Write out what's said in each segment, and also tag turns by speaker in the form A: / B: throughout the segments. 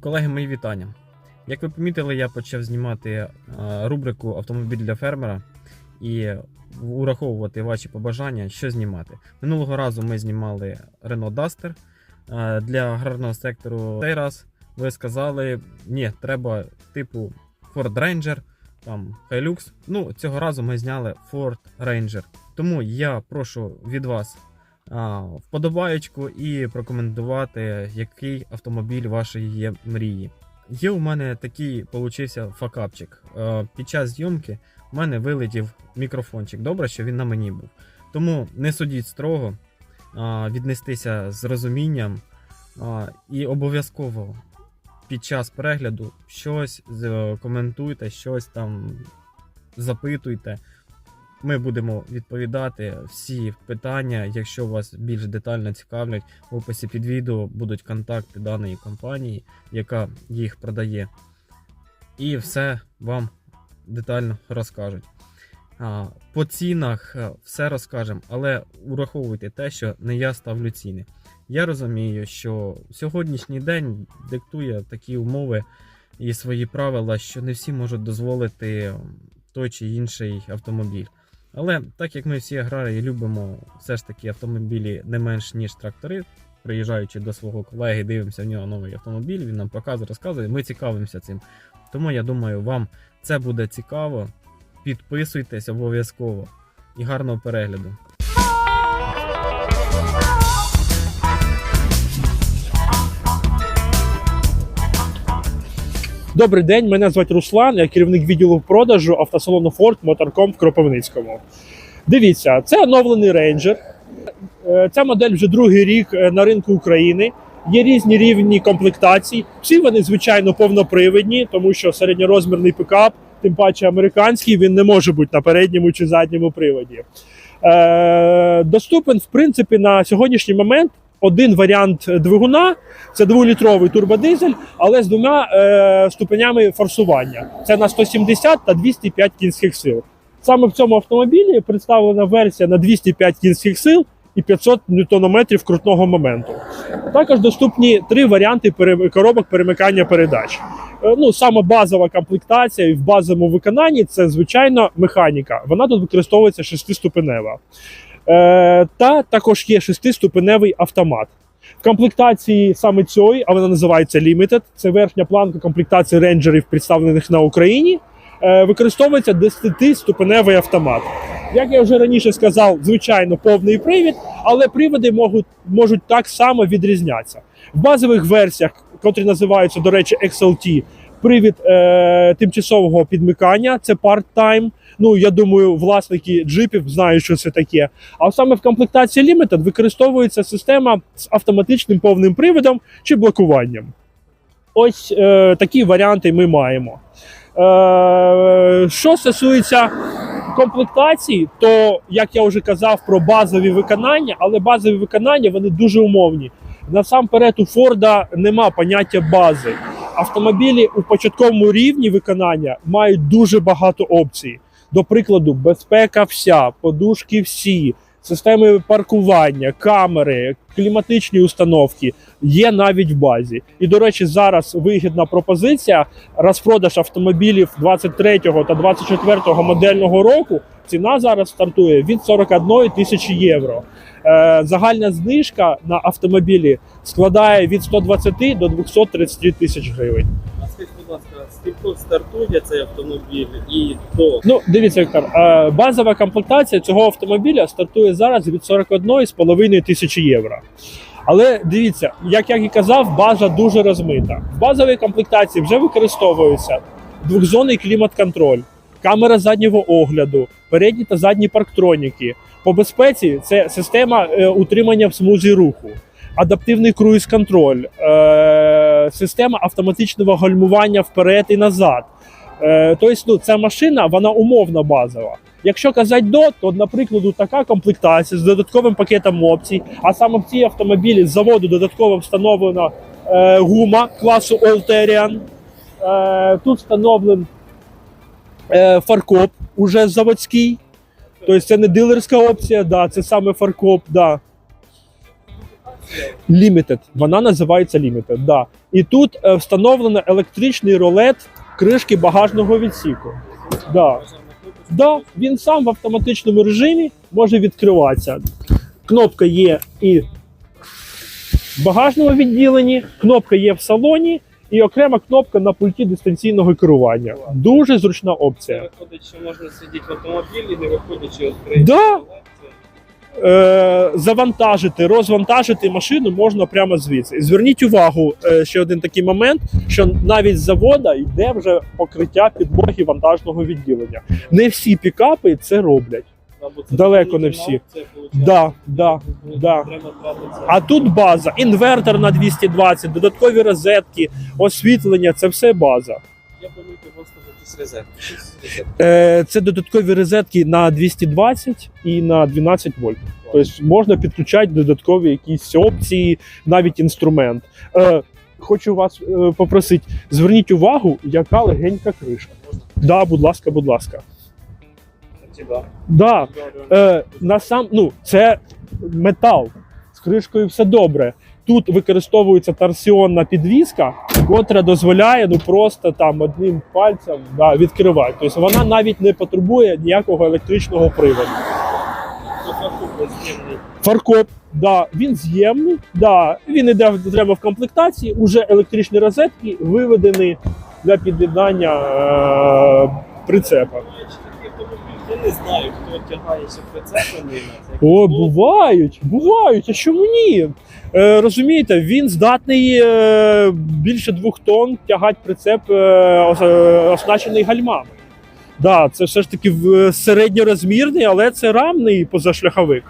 A: Колеги, мої вітання. Як ви помітили, я почав знімати е, рубрику Автомобіль для фермера і ураховувати ваші побажання, що знімати. Минулого разу ми знімали Renault Duster е, для аграрного сектору. Цей раз ви сказали, ні, треба типу Ford Ranger, там Hilux. Ну, цього разу ми зняли Ford Ranger. Тому я прошу від вас вподобаєчку і прокоментувати, який автомобіль вашої є мрії. Є у мене такий получився факапчик. Е, Під час зйомки у мене вилетів мікрофончик. Добре, що він на мені був. Тому не судіть строго, віднестися з розумінням і обов'язково під час перегляду щось коментуйте, щось там запитуйте. Ми будемо відповідати всі питання. Якщо вас більш детально цікавлять, в описі під відео будуть контакти даної компанії, яка їх продає. І все вам детально розкажуть. По цінах е, все розкажемо, але ураховуйте те, що не я ставлю ціни. Я розумію, що сьогоднішній день диктує такі умови і свої правила, що не всі можуть дозволити той чи інший автомобіль. Але так як ми всі аграрії любимо все ж таки автомобілі не менш ніж трактори, приїжджаючи до свого колеги, дивимося в нього новий автомобіль, він нам показує, розказує, ми цікавимося цим. Тому я думаю, вам це буде цікаво. Підписуйтесь обов'язково і гарного перегляду.
B: Добрий день, мене звати Руслан, я керівник відділу продажу автосалону Ford Motorcom в Кропивницькому. Дивіться, це оновлений рейнджер. Е, Ця модель вже другий рік е, на ринку України. Є різні рівні комплектацій. Всі вони, звичайно, повнопривідні, тому що середньорозмірний пикап, тим паче американський, він не може бути на передньому чи задньому приводі. Е, доступен, в принципі, на сьогоднішній момент один варіант двигуна це дволітровий турбодизель, але з двома е, ступенями форсування. Це на 170 та 205 кінських сил. Саме в цьому автомобілі представлена версія на 205 кінських сил і 500 ньютонометрів крутного моменту. Також доступні три варіанти коробок перемикання передач. Е, Ну, саме базова комплектація і в базовому виконанні це звичайно механіка. Вона тут використовується шестиступенева. Е, та також є шестиступеневий автомат. В комплектації саме цієї, а вона називається Limited, це верхня планка комплектації рейнджерів, представлених на Україні. е, Використовується 10-ступеневий автомат. Як я вже раніше сказав, звичайно, повний привід, але приводи можуть, можуть так само відрізнятися. В базових версіях, котрі називаються, до речі, XLT, привід е, тимчасового підмикання, це part-time. Ну, я думаю, власники джипів знають, що це таке. А саме в комплектації Limited використовується система з автоматичним повним приводом чи блокуванням. Ось е, такі варіанти ми маємо. Е, що стосується комплектації, то як я вже казав про базові виконання, але базові виконання вони дуже умовні. Насамперед, у Форда нема поняття бази. Автомобілі у початковому рівні виконання мають дуже багато опцій. До прикладу, безпека вся, подушки всі, системи паркування, камери, кліматичні установки є навіть в базі. І до речі, зараз вигідна пропозиція розпродаж автомобілів 23 та 24 модельного року. Ціна зараз стартує від 41 тисячі євро. Е, загальна знижка на автомобілі складає від 120 до 230 тисяч гривень.
C: Скільки стартує цей автомобіль і до
B: Ну, дивіться, Віктор, базова комплектація цього автомобіля стартує зараз від 41,5 тисячі євро. Але дивіться, як я і казав, база дуже розмита. В базовій комплектації вже використовується двохзонний клімат-контроль, камера заднього огляду, передні та задні парктроніки. По безпеці це система е, утримання в смузі руху, адаптивний круїз-контроль, е, система автоматичного гальмування вперед і назад. Е, тобто, ну, ця машина вона умовно базова. Якщо казати до, то, наприклад, така комплектація з додатковим пакетом опцій, а саме в цій автомобілі з заводу додатково встановлена е, гума класу Alterian. Е, тут встановлений е, фаркоп уже заводський. Тобто це не дилерська опція, да, це саме фаркоп. Да. Limited. Вона називається Limited, да. І тут е, встановлено електричний ролет кришки багажного відсіку. Да. Да, він сам в автоматичному режимі може відкриватися. Кнопка є і в багажному відділенні, кнопка є в салоні, і окрема кнопка на пульті дистанційного керування. Дуже зручна опція.
C: виходить, що можна сидіти в автомобілі, не виходячи відкрити.
B: Да. Е, завантажити, розвантажити машину можна прямо звідси. І Зверніть увагу, е, ще один такий момент, що навіть з завода йде вже покриття підлоги вантажного відділення. Не всі пікапи це роблять. Далеко не всі. Да, да, да. А тут база, інвертор на 220, додаткові розетки, освітлення це все база.
C: Я помітив просто якісь розетки.
B: Е, це додаткові розетки на 220 і на 12 вольт. Тобто можна підключати додаткові якісь опції, навіть інструмент. Е, хочу вас е, попросити, зверніть увагу, яка легенька криша. Да, будь ласка, будь ласка.
C: Да.
B: Да, е, на сам, ну, це метал. З кришкою все добре. Тут використовується торсіонна підвіска, котра дозволяє ну просто там одним пальцем да, відкривати. Тобто вона навіть не потребує ніякого електричного приводу.
C: Фаркоп
B: да, він з'ємний, да, він іде треба в комплектації. Уже електричні розетки виведені для під'єднання е, прицепа.
C: Я не знаю, хто тягається це.
B: О, бувають, бувають. А чому ні? Е, розумієте, він здатний е, більше двох тонн тягати прицеп е, е, оснащений гальмами. Да, це все ж таки середньорозмірний, але це рамний позашляховик.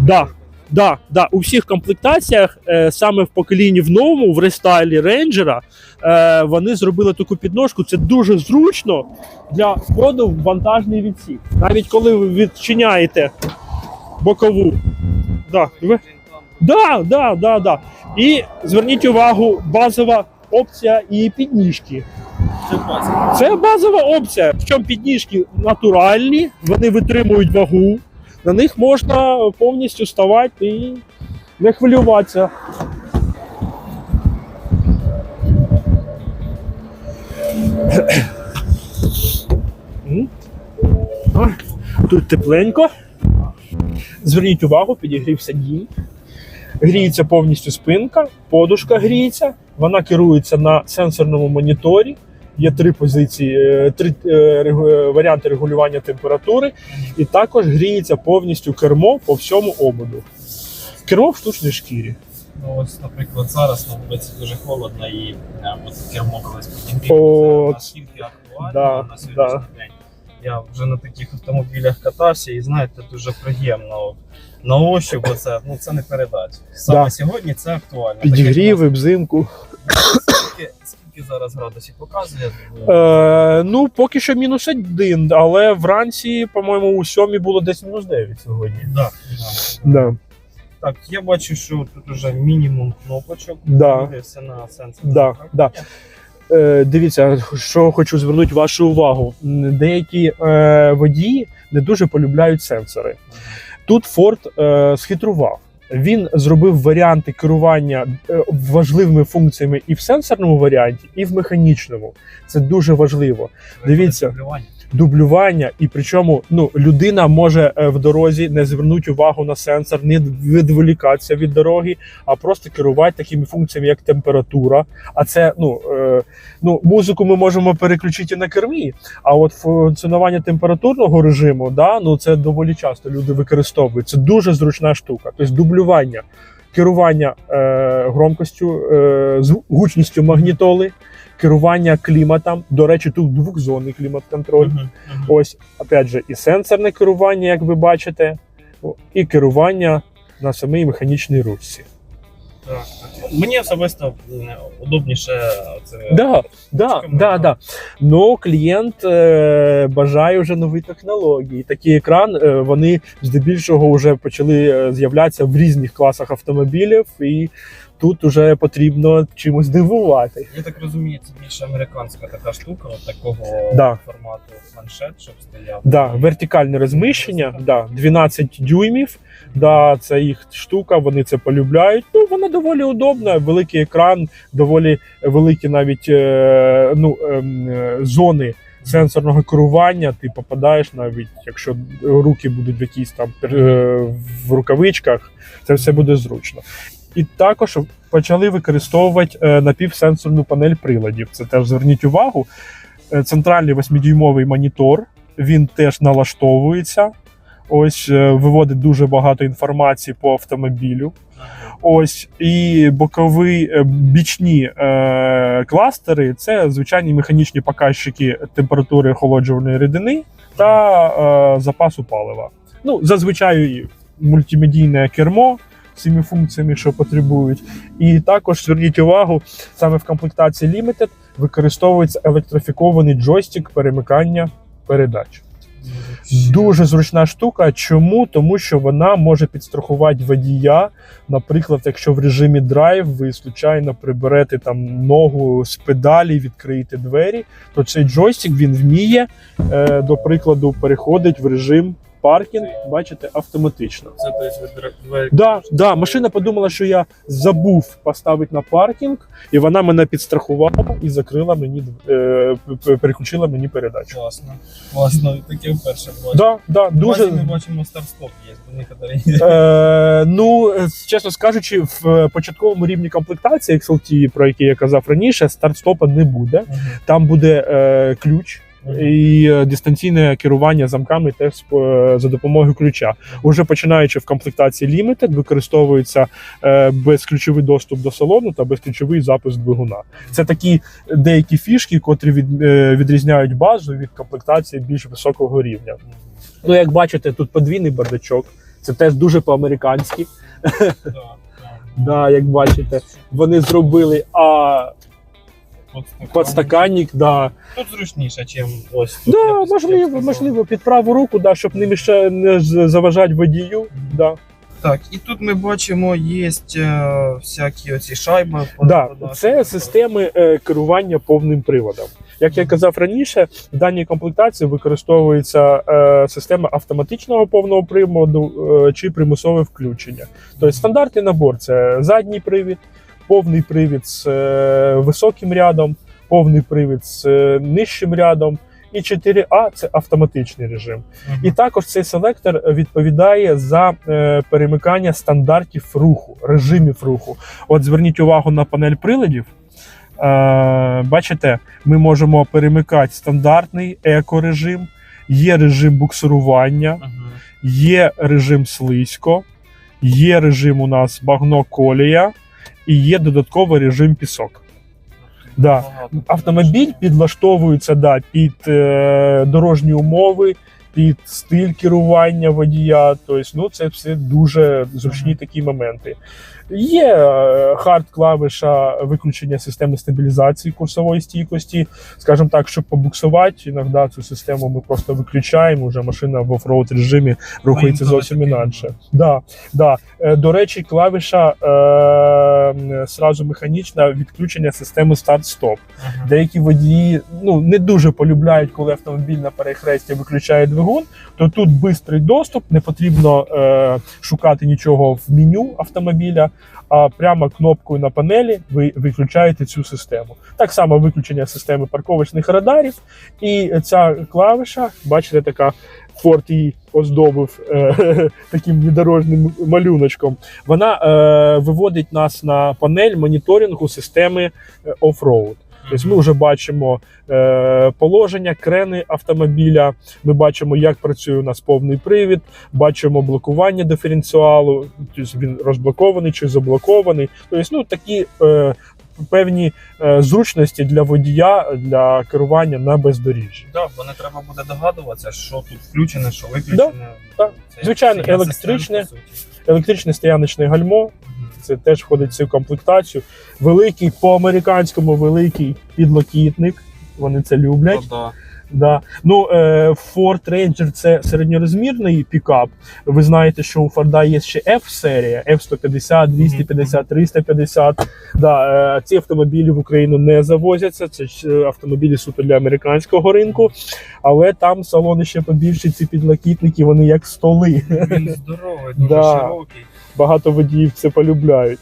B: Да. Да, да, у всіх комплектаціях, е, саме в поколінні в новому, в рестайлі рейнджера, е, вони зробили таку підножку. Це дуже зручно для входу в вантажний відсік. Навіть коли ви відчиняєте бокову. Да, ви, да, да, да, да. І зверніть увагу, базова опція і підніжки.
C: Це
B: базова опція. Причому підніжки натуральні, вони витримують вагу. На них можна повністю ставати і не хвилюватися. Тут тепленько. Зверніть увагу, підігрів сидінь. Гріється повністю спинка, подушка гріється, вона керується на сенсорному моніторі. Є три позиції, е, три е, е, варіанти регулювання температури, і також гріється повністю кермо по всьому ободу. Кермо в штучній шкірі.
C: Ну, ось, наприклад, зараз на вулиці дуже холодно і кермо колись підігріється. Наскільки актуально
B: да,
C: на сьогоднішній день. Я вже на таких автомобілях катався і знаєте, дуже приємно на ощупь, оце, ну це не передати. Саме
B: Да.
C: сьогодні це актуально.
B: Підігріви взимку.
C: Скільки, скільки зараз градусів показує?
B: Е, ну, поки що мінус один, але вранці, по-моєму, у сьомій було десь мінус 9 сьогодні.
C: Да, да.
B: Да.
C: Так, я бачу, що тут уже мінімум кнопочок.
B: Да.
C: Все на сенсі.
B: Да, да. Е, дивіться, що хочу звернути вашу увагу. Деякі е, водії не дуже полюбляють сенсори. Тут Ford е, схитрував. Він зробив варіанти керування е, важливими функціями і в сенсорному варіанті, і в механічному. Це дуже важливо. Дивіться. Дублювання, і причому ну людина може е, в дорозі не звернути увагу на сенсор, не відволікатися від дороги, а просто керувати такими функціями, як температура. А це ну, е, ну музику ми можемо переключити на кермі. А от функціонування температурного режиму, да, ну це доволі часто люди використовують. Це дуже зручна штука. Тобто дублювання, керування е, громкостю, е, гучністю магнітоли. Керування кліматом. До речі, тут двохзонний клімат-контроль.
C: Мгм, мгм.
B: Ось, опять же, і сенсорне керування, як ви бачите, і керування на самій механічній ручці.
C: Так, так. Мені особисто удобніше це.
B: Да, да, да, да. Ну, клієнт е, бажає вже нові технології. Такий екран е, вони здебільшого вже почали е, з'являтися в різних класах автомобілів, і тут вже потрібно чимось дивувати.
C: Я так розумію, це більше американська така штука, от такого
B: Да.
C: формату планшет, щоб стояв.
B: Да, вертикальне розміщення, да, 12 дюймів. Да, це їх штука, вони це полюбляють. Ну, вона доволі удобна, великий екран, доволі великі навіть е, ну, ем, е, зони сенсорного керування. Ти попадаєш навіть, якщо руки будуть в якісь там е, в рукавичках, це все буде зручно. І також почали використовувати е, напівсенсорну панель приладів. Це теж зверніть увагу. Е, Центральний 8-дюймовий монітор, він теж налаштовується. Ось е, виводить дуже багато інформації по автомобілю. Ось і бокові бічні е, кластери це звичайні механічні показчики температури охолоджувальної рідини та е, запасу палива. Ну, зазвичай мультимедійне кермо цими функціями, що потребують. І також зверніть увагу, саме в комплектації Limited використовується електрифікований джойстик перемикання передач. Дуже зручна штука. Чому? Тому що вона може підстрахувати водія. Наприклад, якщо в режимі драйв ви случайно приберете там ногу з педалі, відкриєте двері, то цей джойстик він вміє, е, до прикладу, переходить в режим паркінг, бачите, автоматично.
C: Це тобто.
B: Да, да, машина подумала, що я забув поставити на паркінг, і вона мене підстрахувала і закрила мені е, переключила мені передачу.
C: Класно. Класно, таке вперше бачу.
B: Да, да,
C: Дуже... ми бачимо старт-стоп є, некоторі
B: Е, ну, е, чесно скажучи, в е, початковому рівні комплектації XLT, про який я казав раніше, старт-стопа не буде. Там буде е, ключ. І е, дистанційне керування замками теж е, за допомогою ключа. Уже починаючи в комплектації Limited, використовується е, безключовий доступ до салону та безключовий запуск двигуна. Це такі деякі фішки, котрі від, відрізняють базу від комплектації більш високого рівня. Ну, як бачите, тут подвійний бардачок. Це теж дуже по-американськи.
C: Да,
B: як бачите, вони зробили а
C: Подстаканник.
B: подстаканник, да.
C: Тут зручніше, ніж ось тут.
B: Да,
C: б-
B: можливо, можливо, під праву руку, да, щоб не міша не заважати водію. Да.
C: Так, і тут ми бачимо, є е, всякі оці шайби.
B: Да, це системи е, керування повним приводом. Як я казав раніше, в даній комплектації використовується е, система автоматичного повного приводу е, чи примусове включення. Тобто стандартний набор це задній привід, повний привід з е, високим рядом, повний привід з е, нижчим рядом. І 4А це автоматичний режим.
C: Мгм.
B: І також цей селектор відповідає за е, перемикання стандартів руху, режимів руху. От зверніть увагу на панель приладів. Е, бачите, ми можемо перемикати стандартний екорежим, є режим буксирування,
C: Мгм.
B: є режим слизько, є режим у нас багно колія і є додатковий режим пісок. Да. Автомобіль підлаштовується да, під е, дорожні умови, під стиль керування водія. Тобто, ну, це все дуже зручні такі моменти. Є е, хард клавиша виключення системи стабілізації курсової стійкості. Скажімо так, щоб побуксувати, іноді цю систему ми просто виключаємо. Вже машина в офроуд режимі рухається зовсім інакше. Да, да. Е, До речі, клавіша е, сразу механічна відключення системи старт-стоп.
C: Мгм.
B: Деякі водії ну не дуже полюбляють, коли автомобіль на перехресті виключає двигун. То тут швидкий доступ, не потрібно е, шукати нічого в меню автомобіля, а прямо кнопкою на панелі ви виключаєте цю систему. Так само виключення системи парковочних радарів. І ця клавиша, бачите, така Форт її оздобив е, таким недорожним малюночком. Вона е, виводить нас на панель моніторингу системи е, оффроуд. Тобто ми вже бачимо е, положення, крени автомобіля. Ми бачимо, як працює у нас повний привід, бачимо блокування диференціалу, тобто він розблокований чи заблокований. Тобто, ну такі е, певні е, зручності для водія для керування на бездоріжжі.
C: Да, бо не треба буде догадуватися, що тут включене, що виключене.
B: так.
C: Це
B: Звичайно, електричне. Електричне стояночне гальмо. Це теж входить в цю комплектацію. Великий по американському великий підлокітник. Вони це люблять.
C: Ну, да.
B: Да. Ну, е, Ford Ranger це середньорозмірний пікап. Ви знаєте, що у Форда є ще F-серія, F-150, 250, 350. Да, е, ці автомобілі в Україну не завозяться. Це ж е, автомобілі суто для американського ринку. Але там салони ще побільші, ці підлокітники, вони як столи.
C: Він здоровий, дуже
B: Да.
C: широкий.
B: Багато водіїв це полюбляють.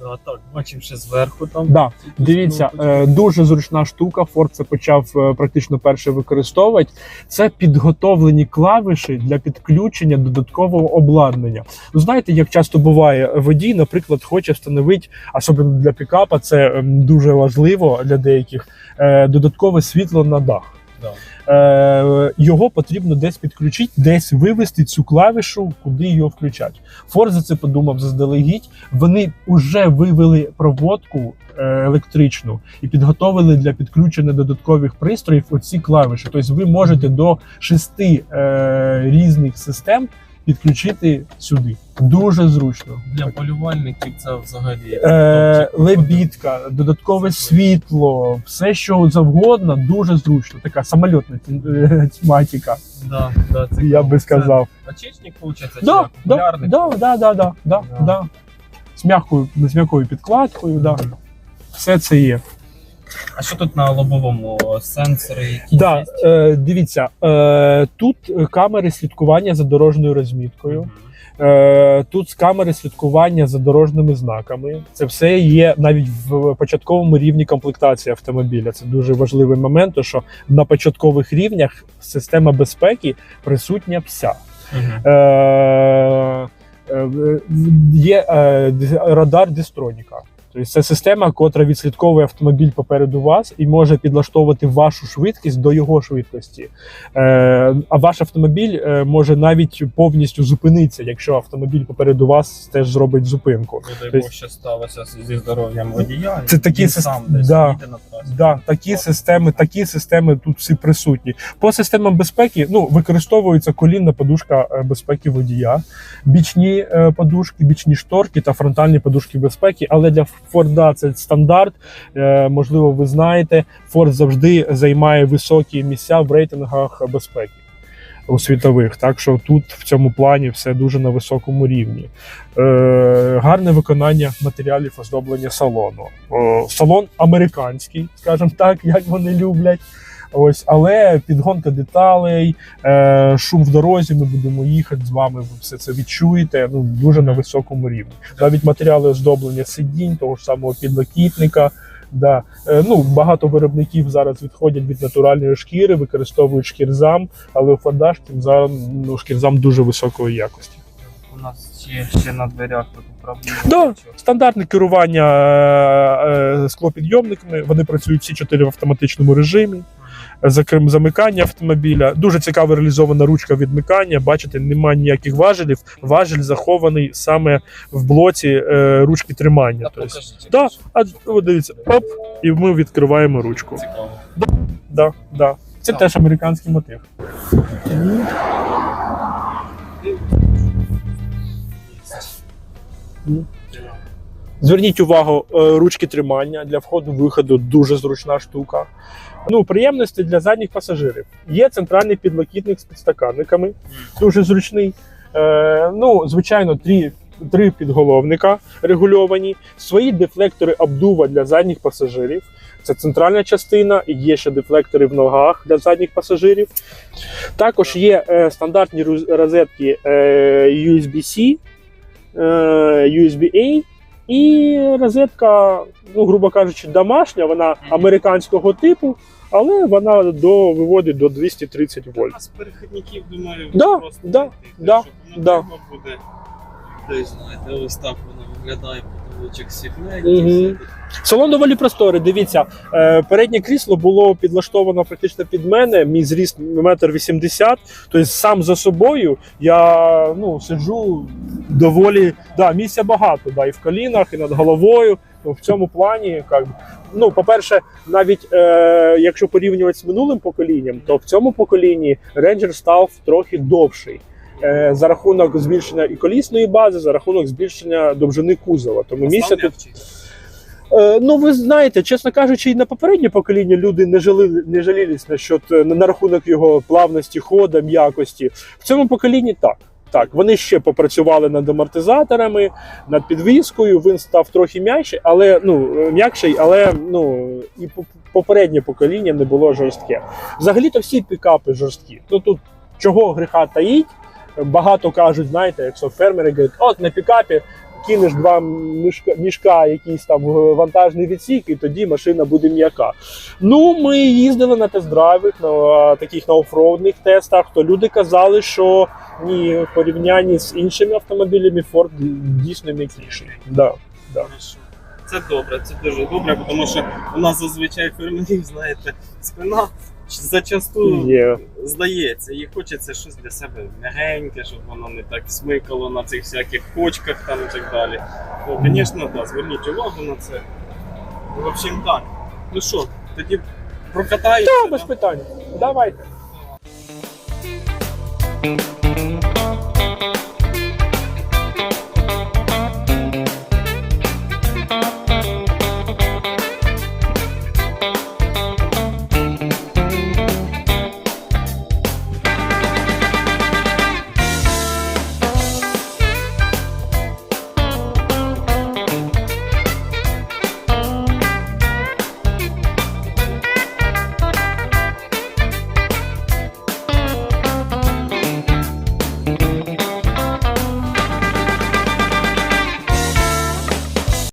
C: Да, так, бачимо ще зверху там.
B: Да, дивіться, е, дуже зручна штука. Форд це почав е, практично перше використовувати. Це підготовлені клавіші для підключення додаткового обладнання. Ну, знаєте, як часто буває, водій, наприклад, хоче встановити, особливо для пікапа, це ем, дуже важливо для деяких, е, додаткове світло на дах. Е, його потрібно десь підключити, десь вивести цю клавішу, куди його включати. Форд за це подумав заздалегідь. Вони вже вивели проводку е, електричну і підготовили для підключення додаткових пристроїв оці клавіші. Тобто ви можете до шести е, різних систем підключити сюди. Дуже зручно.
C: Для полювальників це взагалі.
B: Е, лебідка, додаткове світло, все що завгодно, дуже зручно. Така самольотна тематика,
C: Да, да, це
B: я би сказав.
C: Очечник, виходить,
B: Да, да,
C: Популярний?
B: да, да, да, да, да,
C: Да.
B: да. З м'якою, з м'якою підкладкою, да. Все це є.
C: А що тут на лобовому сенсори? Які
B: Да, е, дивіться, е, тут камери слідкування за дорожньою розміткою. Е, Тут камери слідкування за дорожніми знаками. Це все є навіть в початковому рівні комплектації автомобіля. Це дуже важливий момент, тому що на початкових рівнях система безпеки присутня вся.
C: Мгм.
B: Е, е, Є е, радар Дистроніка. Тобто це система, котра відслідковує автомобіль попереду вас і може підлаштовувати вашу швидкість до його швидкості. Е, а ваш автомобіль е, може навіть повністю зупинитися, якщо автомобіль попереду вас теж зробить зупинку.
C: Не дай
B: Тобто-
C: Бог, що сталося зі здоров'ям водія.
B: Це такі
C: сам десь
B: да.
C: їде на трасі.
B: Да, такі системи, такі системи тут всі присутні. По системам безпеки ну, використовується колінна подушка е, безпеки водія, бічні подушки, бічні шторки та фронтальні подушки безпеки. Але для Форда це стандарт. Е, Можливо, ви знаєте, Форд завжди займає високі місця в рейтингах безпеки. У світових, так що тут в цьому плані все дуже на високому рівні. Е, гарне виконання матеріалів оздоблення салону. Салон американський, скажімо так, як вони люблять. Ось, але підгонка деталей, е, шум в дорозі. Ми будемо їхати з вами. Ви все це відчуєте. Ну дуже на високому рівні. Навіть матеріали оздоблення сидінь, того ж самого підлокітника. Да. Е, ну, багато виробників зараз відходять від натуральної шкіри, використовують шкірзам, але у Форда шкірзам, ну, шкірзам дуже високої якості.
C: У нас ще, ще на дверях тут управління.
B: Да. Стандартне керування е, е, склопідйомниками. Вони працюють всі чотири в автоматичному режимі. Закрим замикання автомобіля. Дуже цікаво реалізована ручка відмикання. Бачите, немає ніяких важелів. Важель захований саме в блоці е, ручки тримання. Тобто, да, а от дивіться, оп, і ми відкриваємо ручку.
C: цікаво.
B: Да, да. Це
C: Так.
B: теж американський мотив. Зверніть увагу, е, ручки тримання для входу-виходу дуже зручна штука. Ну, приємності для задніх пасажирів. Є центральний підлокітник з підстаканниками, дуже зручний. Е, ну, звичайно, три, три підголовника регульовані, свої дефлектори обдува для задніх пасажирів. Це центральна частина, і є ще дефлектори в ногах для задніх пасажирів. Також є е, стандартні розетки е, USB-C, е, USB-A. І розетка, ну, грубо кажучи, домашня, вона американського типу, але вона до, виводить до 230 вольт.
C: з перехідників, думаю,
B: Да,
C: просто
B: да,
C: знайти,
B: да,
C: щоб воно
B: да.
C: треба буде. Десь, знаєте, ось так вона виглядає світленький.
B: Мгм. Салон доволі просторий. Дивіться, е, переднє крісло було підлаштовано практично під мене. Мій зріст метр вісімдесят. Тобто сам за собою я ну, сиджу доволі. Да, місця багато, да, і в колінах, і над головою. Ну, в цьому плані, як, ну, по-перше, навіть е, якщо порівнювати з минулим поколінням, то в цьому поколінні Ranger став трохи довший. Е, за рахунок збільшення і колісної бази, за рахунок збільшення довжини кузова. Тому місця тут Е, ну, ви знаєте, чесно кажучи, і на попереднє покоління люди не жали, не жалілись на, щот, на, на рахунок його плавності, хода, м'якості. В цьому поколінні так. Так, вони ще попрацювали над амортизаторами, над підвіскою. Він став трохи м'якший, але ну м'якший, але ну і поп- попереднє покоління не було жорстке. Взагалі-то всі пікапи жорсткі. Ну тут чого гріха таїть? Багато кажуть, знаєте, якщо фермери говорять, от на пікапі кинеш два мішка, мішка якийсь там вантажний відсік, і тоді машина буде м'яка. Ну, ми їздили на тест-драйвах, на таких на офроудних тестах, то люди казали, що ні, в порівнянні з іншими автомобілями Ford дійсно м'якіший. Да, да.
C: Це добре, це дуже добре, тому що у нас зазвичай фермерів, знаєте, спина зачасту
B: Є.
C: здається, і хочеться щось для себе м'ягеньке, щоб воно не так смикало на цих всяких почках там і так далі. Ну, звісно, так, зверніть увагу на це. В общем, так. Ну що, тоді прокатаємося?
B: Та, без питань. Давайте.
C: да?